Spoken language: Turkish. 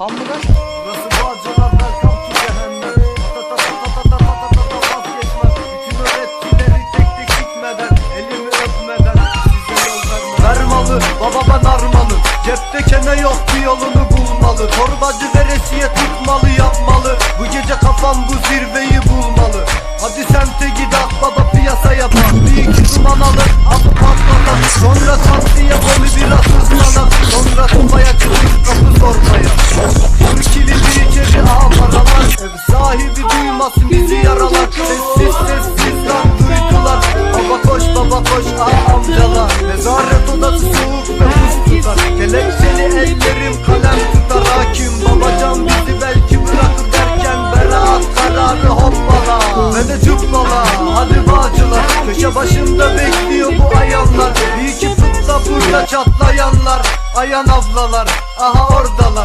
Ham mı lan? Burası Bağcılar welcome to cehennem Vazgeçmez. Bütün öğretileri tek tek sikmeden Elimi öpmeden size yol baba ben armanı Cepte kene yok ki yolunu bulmalı. Torbacı veresiye tutmalı yapmalı. Bu gece kafam bu zirveyi duymasın bizi yaralar. Sessiz sessiz lan duydular. Baba koş baba koş aha amcalar. Nezaret odası soğuk ve buz tutar. Kelepçeli ellerim kalem tutar. Hakim babacan bizi belki bırakır derken Beraat kararı hoppala. Ve de cuplala hadi bağcılar. Köşe başında bekliyor bu ayanlar. Bir iki fıtta burada çatlayanlar. Ayan ablalar aha orada